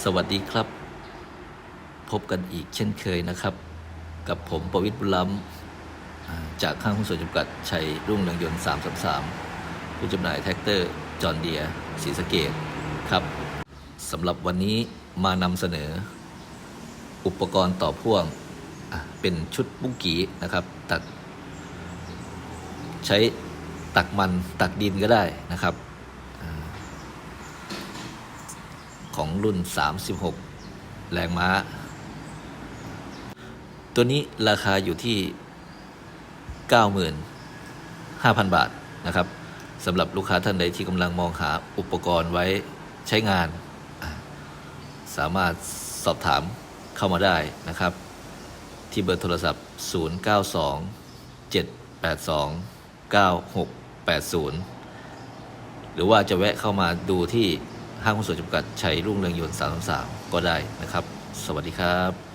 สวัสดีครับ พบกันอีกเช่นเคยนะครับ กับผมประวิตรบุล้ำจากข้างหุ้นส่วนจำกัดชัยรุ่งเรืองยนต์ 333 ผู้จำหน่ายแท็กเตอร์จอห์นเดียศรีสะเกดครับสำหรับวันนี้มานำเสนอ อุปกรณ์ต่อพ่วงเป็นชุดบุ้งกีนะครับตัก ใช้ตักมันตักดินก็ได้นะครับอ่า ของรุ่น 36 แรงม้า ตัวนี้ราคาอยู่ที่ 95,000 บาทนะครับสำหรับลูกค้าท่านใดที่กำลังมองหาอุปกรณ์ไว้ใช้งาน สามารถสอบถามเข้ามาได้นะครับ ที่เบอร์โทรศัพท์ 092 782 9680 หรือว่าจะแวะเข้ามาดูที่ ห้างหุ้นส่วนจำกัดชัยรุ่งเรืองยนต์333ก็ได้นะครับ สวัสดีครับ